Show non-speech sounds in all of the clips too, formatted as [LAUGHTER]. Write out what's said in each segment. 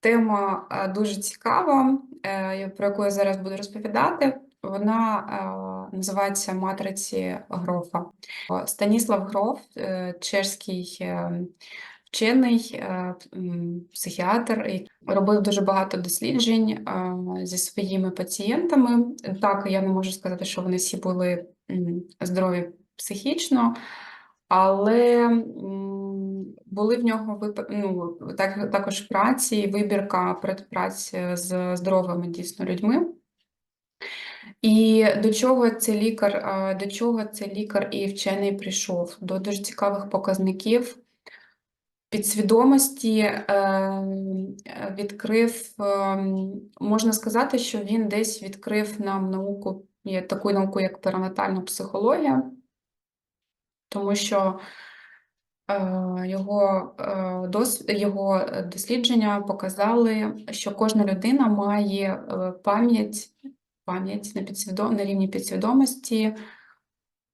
Тема е, дуже цікава, е, про яку я зараз буду розповідати. Вона е, називається Матриці Грофа. Станіслав Гроф, чешський вчений, психіатр, який робив дуже багато досліджень зі своїми пацієнтами. Так, я не можу сказати, що вони всі були здорові психічно, але були в нього ну, так, також праці, вибірка предпраць з здоровими дійсно людьми. І до чого цей лікар, до чого цей лікар і вчений прийшов? До дуже цікавих показників підсвідомості е, е, відкрив, ем, можна сказати, що він десь відкрив нам науку, таку науку, як перинатальна психологія, тому що е, його, е, його дослідження показали, що кожна людина має е, пам'ять, пам'ять на, підсвідом, на рівні підсвідомості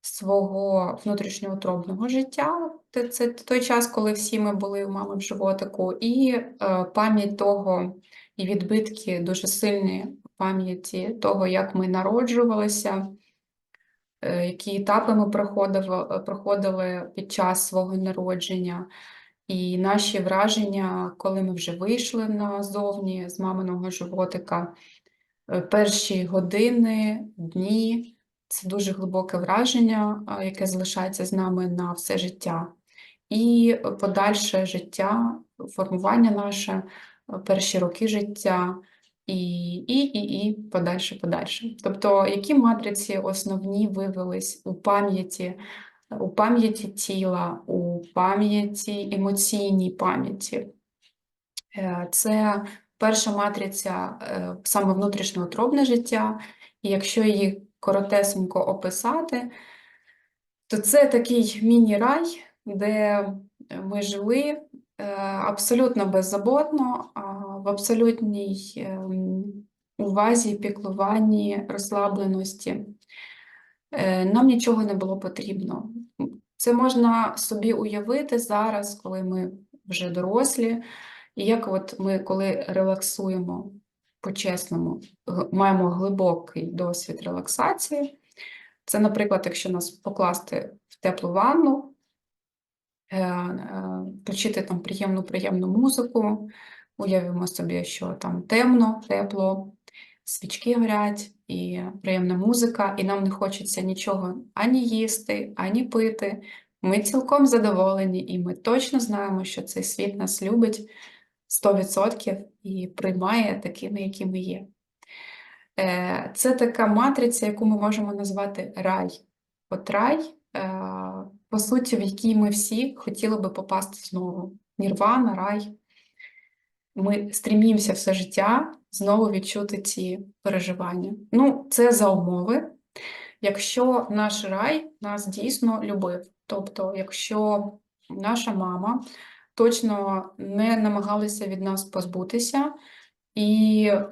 свого внутрішньоутробного життя. Це, той час, коли всі ми були у мами в животику, і пам'ять того, і відбитки дуже сильні пам'яті того, як ми народжувалися, які етапи ми проходили, проходили під час свого народження, і наші враження, коли ми вже вийшли назовні з маминого животика, е, перші години, дні. Це дуже глибоке враження, яке залишається з нами на все життя. І подальше життя, формування наше, е, перші роки життя, і, і, і, і подальше, подальше. Тобто, які матриці основні вивелись у пам'яті, у пам'яті тіла, у пам'яті, емоційній пам'яті. Е, Це перша матриця е, саме внутрішньоутробне життя, і якщо її коротесенько описати, то це такий міні-рай, де ми жили е, абсолютно беззаботно, в абсолютній ем, увазі, піклуванні, розслабленості. Е, Нам нічого не було потрібно. Це можна собі уявити зараз, коли ми вже дорослі, і як от ми, коли релаксуємо по-чесному, маємо глибокий досвід релаксації. Це, наприклад, якщо нас покласти в теплу ванну, е, е, включити там приємну приємну музику, уявимо собі, що там темно, тепло, свічки горять і приємна музика, і нам не хочеться нічого ані їсти, ані пити. Ми цілком задоволені, і ми точно знаємо, що цей світ нас любить 100% і приймає такими, які ми є. Е, Це така матриця, яку ми можемо назвати рай. От рай, е, по суті, в який ми всі хотіли би попасти знову. Нірвана, рай. Ми стрімімося все життя знову відчути ці переживання. Ну, це за умови, якщо наш рай нас дійсно любив. Тобто, якщо наша мама точно не намагалася від нас позбутися, і е,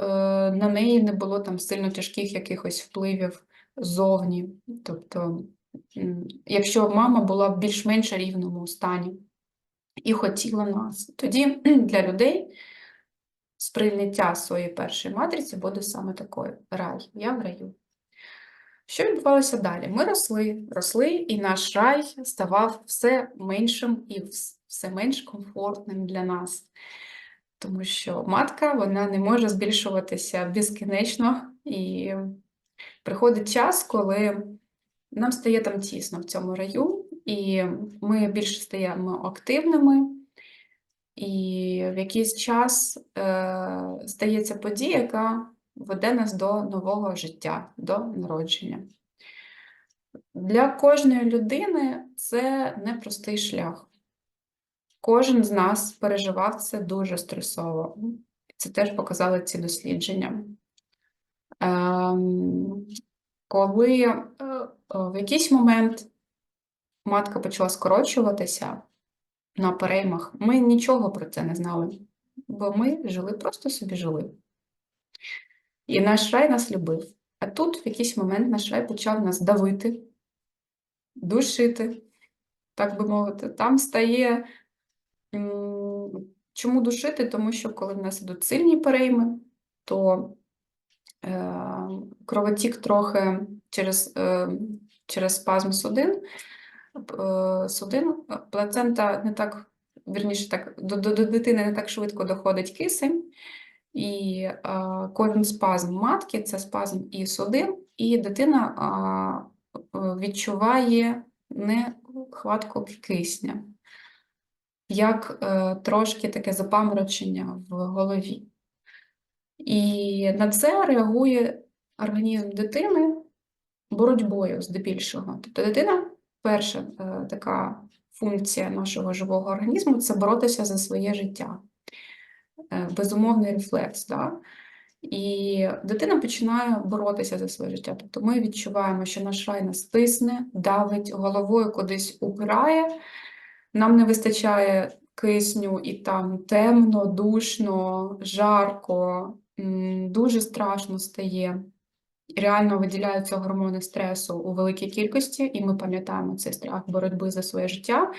на неї не було там сильно тяжких якихось впливів ззовні. Тобто, якщо мама була в більш-менш рівному стані і хотіла нас, тоді для людей сприйняття своєї першої матриці буде саме такою: рай, я в раю. Що відбувалося далі? Ми росли, росли, і наш рай ставав все меншим і все менш комфортним для нас. Тому що матка вона не може збільшуватися безкінечно, і приходить час, коли нам стає там тісно в цьому раю, і ми більше стаємо активними, і в якийсь час е, стається подія, яка веде нас до нового життя, до народження. Для кожної людини це непростий шлях. Кожен з нас переживав це дуже стресово. Це теж показали ці дослідження. Ем, коли е, в якийсь момент матка почала скорочуватися на переймах, ми нічого про це не знали, бо ми жили, просто собі жили. І наш рай нас любив. А тут в якийсь момент наш рай почав нас давити, душити, так би мовити. Там стає Чому душити? Тому що коли в нас ідуть сильні перейми, то е, кровотік трохи через, е, через спазм судин, судин, плацента не так, вірніше, так, до, до, до дитини не так швидко доходить кисень, і е, кожен спазм матки це спазм і судин, і дитина е, е, відчуває нехватку кисня, як е, трошки таке запаморочення в голові. І на це реагує організм дитини боротьбою здебільшого. Тобто дитина, перша е, така функція нашого живого організму це боротися за своє життя. Е, Безумовний рефлекс. Да? І дитина починає боротися за своє життя. Тобто ми відчуваємо, що наш рай нас стисне, давить, головою кудись упирає, нам не вистачає кисню, і там темно, душно, жарко, дуже страшно стає. Реально виділяються гормони стресу у великій кількості, і ми пам'ятаємо цей страх боротьби за своє життя.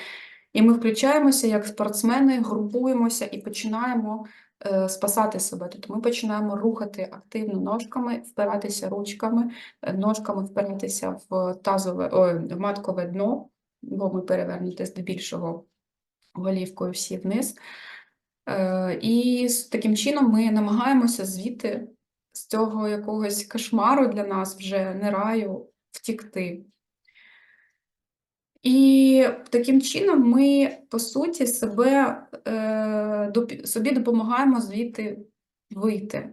І ми включаємося як спортсмени, групуємося і починаємо е, спасати себе. Тобто ми починаємо рухати активно ножками, впиратися ручками, е, ножками впиратися в тазове, ой, в маткове дно, бо ми перевернуті здебільшого голівкою всі вниз. Е, І таким чином ми намагаємося звідти з цього якогось кошмару для нас вже не раю втікти. І таким чином ми, по суті, себе, е, собі допомагаємо звідти вийти.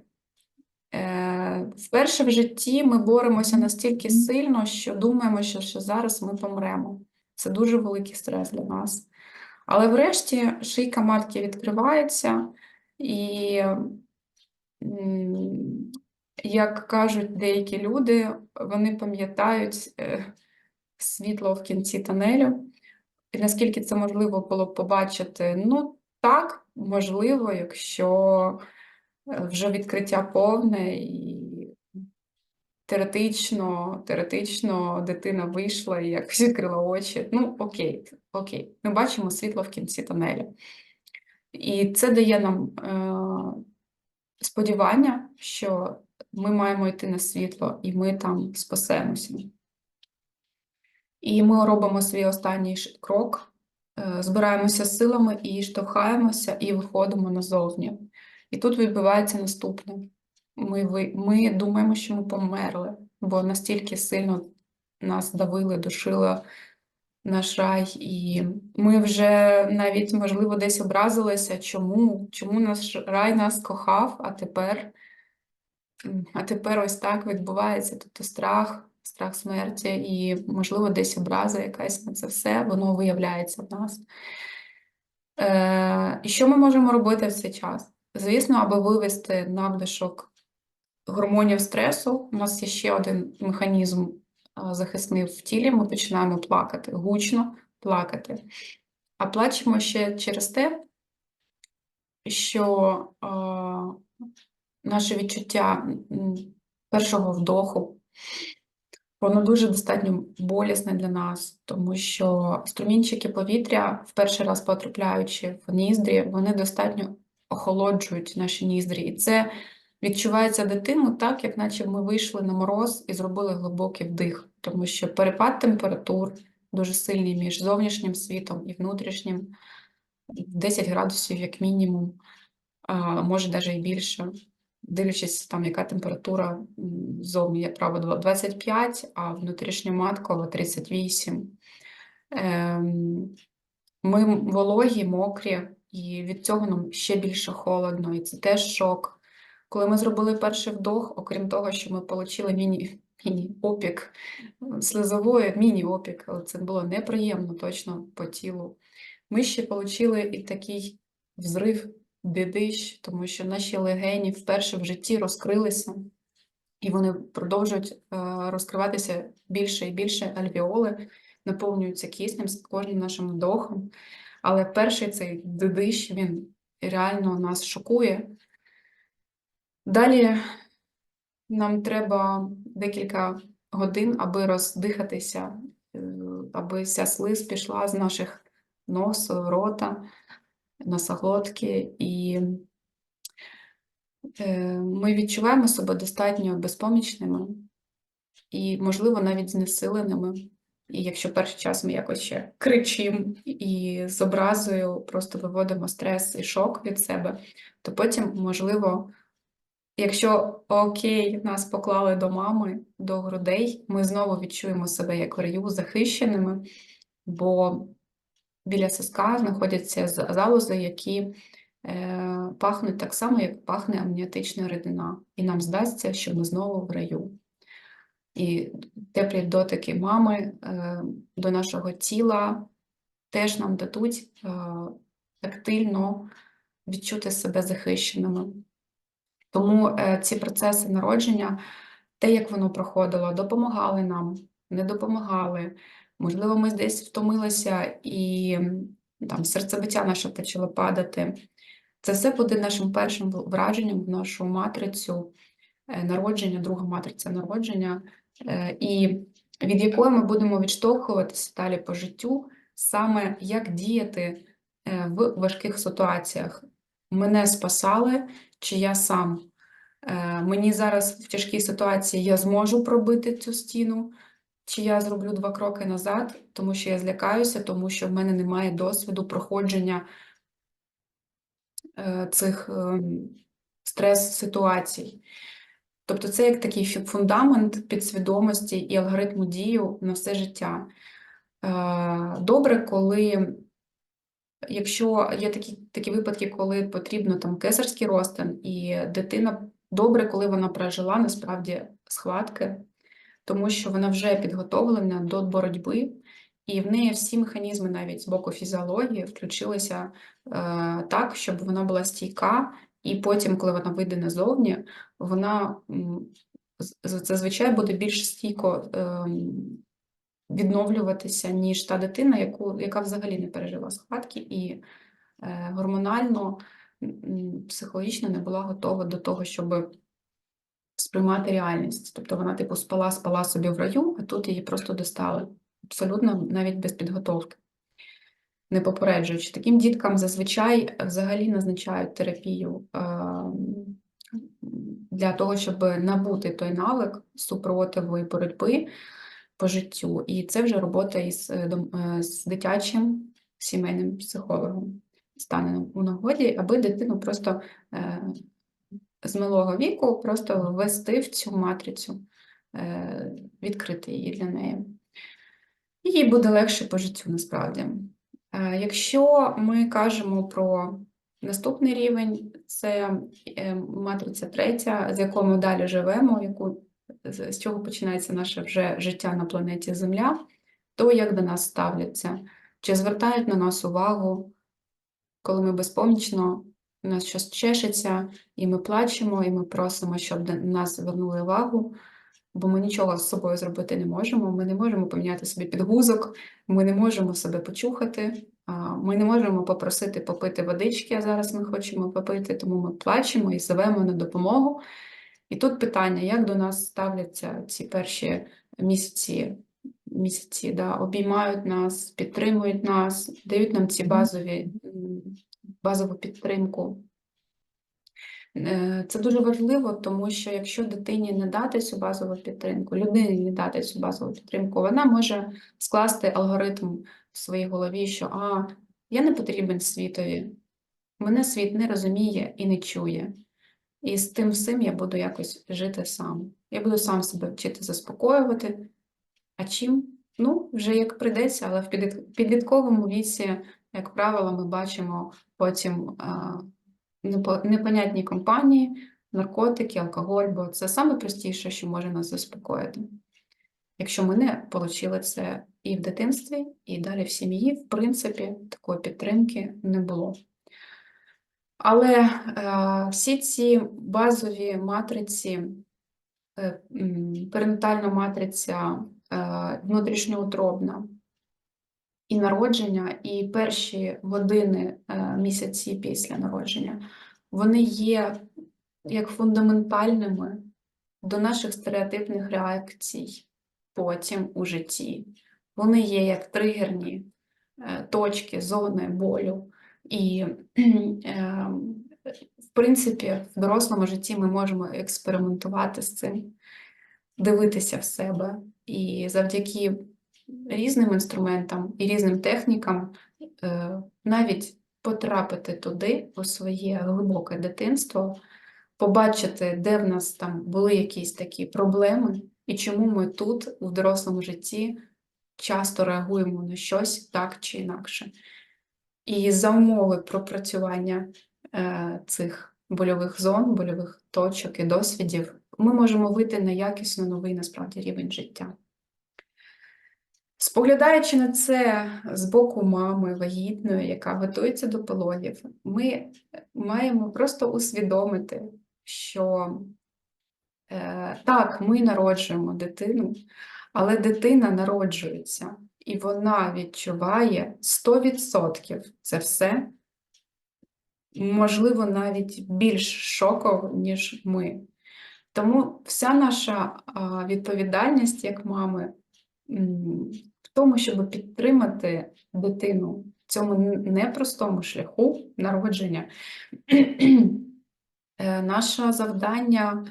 Е, Вперше в житті ми боремося настільки сильно, що думаємо, що, що зараз ми помремо. Це дуже великий стрес для нас. Але врешті шийка матки відкривається, і, як кажуть деякі люди, вони пам'ятають е, світло в кінці тунелю. І наскільки це можливо було побачити? Ну, так, можливо, якщо е, вже відкриття повне і теоретично, теоретично дитина вийшла і якось відкрила очі. Ну, окей, окей. Ми бачимо світло в кінці тунелю. І це дає нам е, сподівання, що ми маємо йти на світло, і ми там спасемося. І ми робимо свій останній крок, е, збираємося силами і штовхаємося, і виходимо назовні. І тут відбувається наступне. Ми, ми думаємо, що ми померли, бо настільки сильно нас давили, душили наш рай, і ми вже навіть, можливо, десь образилися, чому, чому наш рай нас кохав, а тепер, а тепер ось так відбувається. Тобто страх, страх смерті і, можливо, десь образа якась на це все, воно виявляється в нас. Е, і що ми можемо робити в цей час? Звісно, аби вивести надлишок гормонів стресу, у нас є ще один механізм захисний в тілі, ми починаємо плакати, гучно плакати. А плачемо ще через те, що а, наше відчуття першого вдоху, воно дуже достатньо болісне для нас, тому що струмінчики повітря, в перший раз потрапляючи в ніздрі, вони достатньо охолоджують наші ніздрі. І це відчувається дитину так, як наче ми вийшли на мороз і зробили глибокий вдих, тому що перепад температур дуже сильний між зовнішнім світом і внутрішнім, 10 градусів як мінімум, може навіть і більше, дивлячись там, яка температура зовні, як правило, 25, а внутрішньоматково 38. Ем, Ми вологі, мокрі, і від цього нам ще більше холодно, і це теж шок. Коли ми зробили перший вдох, окрім того, що ми отримали міні, міні-опік слизової, міні-опік, але це було неприємно точно по тілу. Ми ще отримали і такий взрив бідищ, тому що наші легені вперше в житті розкрилися, і вони продовжують е, розкриватися більше і більше альвіоли, наповнюються киснем з кожним нашим вдохом. Але перший цей дидищ, він реально нас шокує. Далі нам треба декілька годин, аби роздихатися, е, аби вся слиз пішла з наших носу, рота. носоглотки, і е, ми відчуваємо себе достатньо безпомічними і, можливо, навіть знесиленими. І якщо перший час ми якось ще кричимо і з образою просто виводимо стрес і шок від себе, то потім, можливо, якщо окей, нас поклали до мами, до грудей, ми знову відчуємо себе як в раю захищеними, бо біля соска знаходяться залози, які е, пахнуть так само, як пахне амніотична рідина. І нам здасться, що ми знову в раю. І теплі дотики мами е, до нашого тіла теж нам дадуть е, тактильно відчути себе захищеними. Тому е, ці процеси народження, те, як воно проходило, допомагали нам, не допомагали. Можливо, ми десь втомилися і там серцебиття наше почало падати. Це все буде нашим першим враженням в нашу матрицю е, народження, друга матриця народження, е, і від якої ми будемо відштовхуватися далі по життю, саме як діяти в важких ситуаціях. Мене спасали, чи я сам. Е, Мені зараз в тяжкій ситуації я зможу пробити цю стіну, чи я зроблю два кроки назад, тому що я злякаюся, тому що в мене немає досвіду проходження е, цих ем, стрес-ситуацій. Тобто це як такий фундамент підсвідомості і алгоритму дію на все життя. Е, Добре, коли, якщо є такі, такі випадки, коли потрібно там кесарський розтин, і дитина добре, коли вона прожила насправді схватки, тому що вона вже підготовлена до боротьби, і в неї всі механізми навіть з боку фізіології включилися е, так, щоб вона була стійка, і потім, коли вона вийде назовні, вона зазвичай буде більш стійко ем, відновлюватися, ніж та дитина, яку, яка взагалі не пережила схватки і е, гормонально, психологічно не була готова до того, щоб сприймати реальність. Тобто вона, типу, спала, спала собі в раю, а тут її просто достали. Абсолютно навіть без підготовки, не попереджуючи. Таким діткам зазвичай взагалі назначають терапію ем, для того, щоб набути той навик супротиву і боротьби по життю. І це вже робота із е, е, з дитячим сімейним психологом стане у нагоді, аби дитину просто е, з малого віку просто ввести в цю матрицю, відкрити її для неї. Їй буде легше по життю насправді. Якщо ми кажемо про наступний рівень, це матриця третя, з якою ми далі живемо, яку, з чого починається наше вже життя на планеті Земля, то як до нас ставляться, чи звертають на нас увагу, коли ми безпомічно, у нас щось чешеться, і ми плачемо, і ми просимо, щоб на нас звернули увагу, бо ми нічого з собою зробити не можемо. Ми не можемо поміняти собі підгузок, ми не можемо себе почухати, ми не можемо попросити попити водички, а зараз ми хочемо попити, тому ми плачемо і зовемо на допомогу. І тут питання, як до нас ставляться ці перші місяці, місяці да, обіймають нас, підтримують нас, дають нам ці базові, базову підтримку. Е, Це дуже важливо, тому що якщо дитині не дати цю базову підтримку, людині не дати цю базову підтримку, вона може скласти алгоритм в своїй голові, що а, я не потрібен світові, мене світ не розуміє і не чує. І з тим всім я буду якось жити сам. Я буду сам себе вчити заспокоювати. А чим? Ну, вже як прийдеться, але в підлітковому віці, як правило, ми бачимо потім непонятні компанії, наркотики, алкоголь, бо це саме простіше, що може нас заспокоїти. Якщо ми не отримали це і в дитинстві, і далі в сім'ї, в принципі, такої підтримки не було. Але е, всі ці базові матриці, е, перинатальна матриця, е, внутрішньоутробна і народження, і перші години, місяці після народження, вони є як фундаментальними до наших стереотипних реакцій потім у житті. Вони є як тригерні точки, зони болю. І, [CLEARS THROAT] в принципі, в дорослому житті ми можемо експериментувати з цим, дивитися в себе. І завдяки різним інструментам і різним технікам е, навіть потрапити туди, у своє глибоке дитинство, побачити, де в нас там були якісь такі проблеми, і чому ми тут, у дорослому житті, часто реагуємо на щось так чи інакше. І за умови пропрацювання е, цих больових зон, больових точок і досвідів, ми можемо вийти на якісно новий насправді рівень життя. Споглядаючи на це з боку мами вагітної, яка готується до пологів, ми маємо просто усвідомити, що е, так, ми народжуємо дитину, але дитина народжується, і вона відчуває 100% це все, можливо, навіть більш шоково, ніж ми. Тому вся наша відповідальність як мами в тому, щоб підтримати дитину в цьому непростому шляху народження. Е, Наше завдання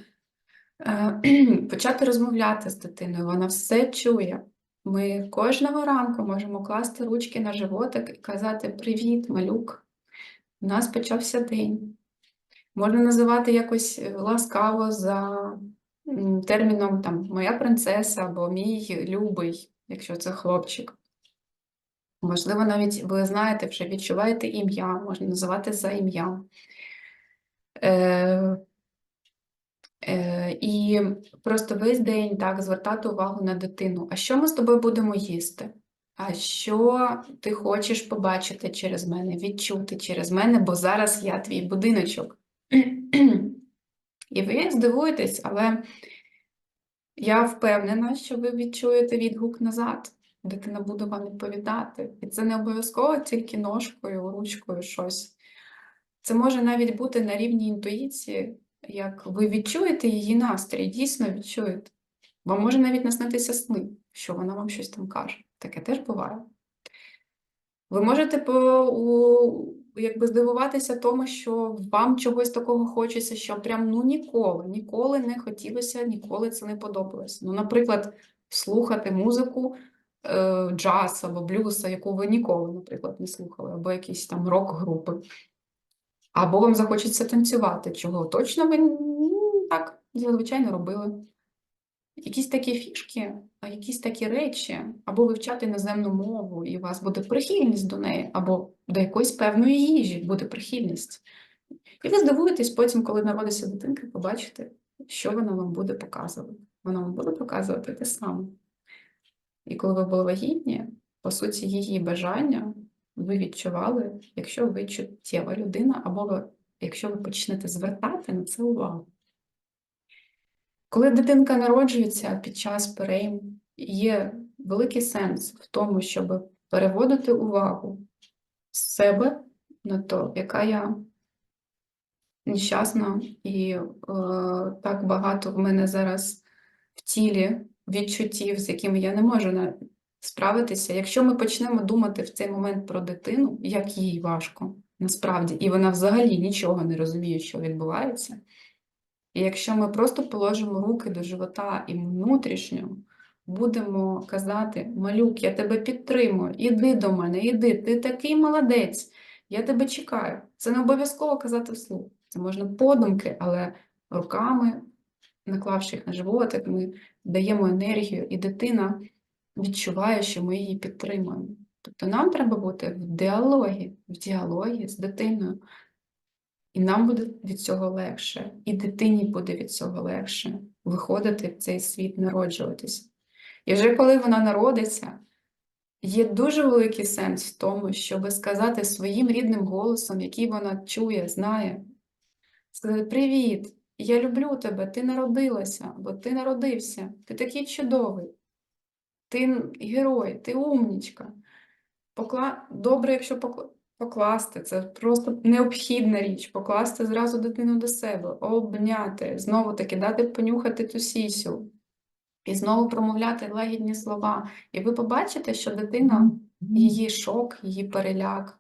е, [CLEARS THROAT] почати розмовляти з дитиною. Вона все чує. Ми кожного ранку можемо класти ручки на животик і казати Привіт, малюк! У нас почався день. Можна називати якось е, ласкаво за терміном там Моя принцеса або мій любий, якщо це хлопчик. Можливо, навіть ви знаєте, вже відчуваєте ім'я, можна називати за ім'ям. Е, е, і просто весь день так звертати увагу на дитину. А що ми з тобою будемо їсти? А що ти хочеш побачити через мене, відчути через мене, бо зараз я твій будиночок. [CLEARS THROAT] І ви здивуєтесь, але я впевнена, що ви відчуєте відгук назад. Дитина буде вам відповідати. І це не обов'язково тільки ножкою, ручкою щось. Це може навіть бути на рівні інтуїції, як ви відчуєте її настрій, дійсно відчуєте. Вам може навіть наснитися сни, що вона вам щось там каже. Таке теж буває. Ви можете по, у, якби здивуватися тому, що вам чогось такого хочеться, що прям ну ніколи, ніколи не хотілося, ніколи це не подобалось. Ну, наприклад, слухати музику е, джаз або блюза, яку ви ніколи, наприклад, не слухали, або якісь там рок-групи. Або вам захочеться танцювати, чого точно ви ну, так зазвичай не робили. Якісь такі фішки, якісь такі речі, або вивчати іноземну мову, і у вас буде прихильність до неї, або до якоїсь певної їжі буде прихильність. І ви здивуєтесь потім, коли народиться дитинка, побачите, що вона вам буде показувати. Вона вам буде показувати те саме. І коли ви були вагітні, по суті, її бажання ви відчували, якщо ви чуттєва людина, або якщо ви почнете звертати на це увагу. Коли дитинка народжується під час перейм, є великий сенс в тому, щоб переводити увагу з себе на то, яка я нещасна, і е, так багато в мене зараз в тілі відчуттів, з якими я не можу справитися. Якщо ми почнемо думати в цей момент про дитину, як їй важко насправді, і вона взагалі нічого не розуміє, що відбувається. І якщо ми просто положимо руки до живота і внутрішньо будемо казати, малюк, я тебе підтримую, іди до мене, іди, ти такий молодець, я тебе чекаю. Це не обов'язково казати вслух. Це можна подумки, але руками, наклавши їх на животик, ми даємо енергію, і дитина відчуває, що ми її підтримуємо. Тобто нам треба бути в діалогі, в діалогі з дитиною. І нам буде від цього легше, і дитині буде від цього легше виходити в цей світ, народжуватися. І вже коли вона народиться, є дуже великий сенс в тому, щоб сказати своїм рідним голосом, який вона чує, знає, сказати: Привіт! Я люблю тебе, ти народилася, або ти народився, ти такий чудовий, ти герой, ти умнічка. Покла... Добре, якщо покла... покласти, це просто необхідна річ, покласти зразу дитину до себе, обняти, знову таки дати понюхати ту сісю, і знову промовляти лагідні слова. І ви побачите, що дитина, її шок, її переляк,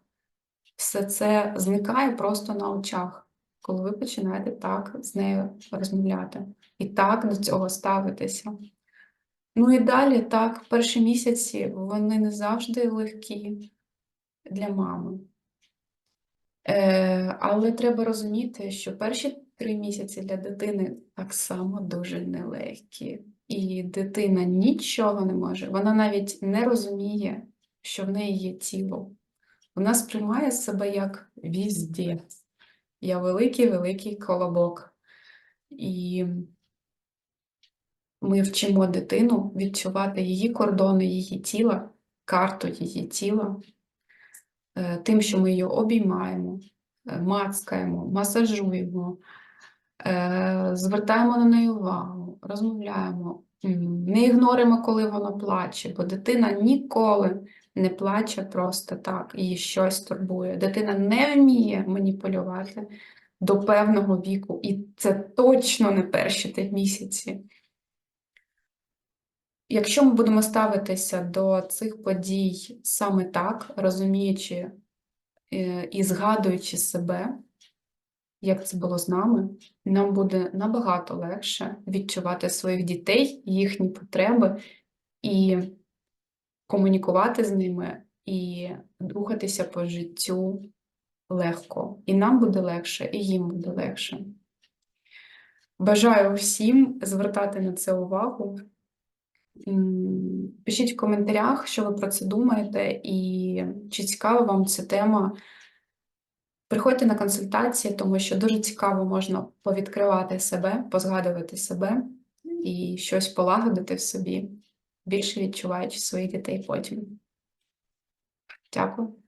все це зникає просто на очах, коли ви починаєте так з нею розмовляти і так до цього ставитися. Ну і далі, так, перші місяці вони не завжди легкі для мами. Е, але треба розуміти, що перші три місяці для дитини так само дуже нелегкі. І дитина нічого не може. Вона навіть не розуміє, що в неї є тіло. Вона сприймає себе як віздець. Я великий-великий колобок. І ми вчимо дитину відчувати її кордони, її тіла, карту її тіла, е, тим, що ми її обіймаємо, е, мацкаємо, масажуємо, е, звертаємо на неї увагу, розмовляємо, не ігноримо, коли вона плаче, бо дитина ніколи не плаче просто так, її щось турбує. Дитина не вміє маніпулювати до певного віку, і це точно не перші три місяці. Якщо ми будемо ставитися до цих подій саме так, розуміючи е, і згадуючи себе, як це було з нами, нам буде набагато легше відчувати своїх дітей, їхні потреби і комунікувати з ними, і рухатися по життю легко. І нам буде легше, і їм буде легше. Бажаю всім звертати на це увагу. Пишіть в коментарях, що ви про це думаєте, і чи цікава вам ця тема. Приходьте на консультації, тому що дуже цікаво можна повідкривати себе, позгадувати себе і щось полагодити в собі, більше відчуваючи своїх дітей потім. Дякую.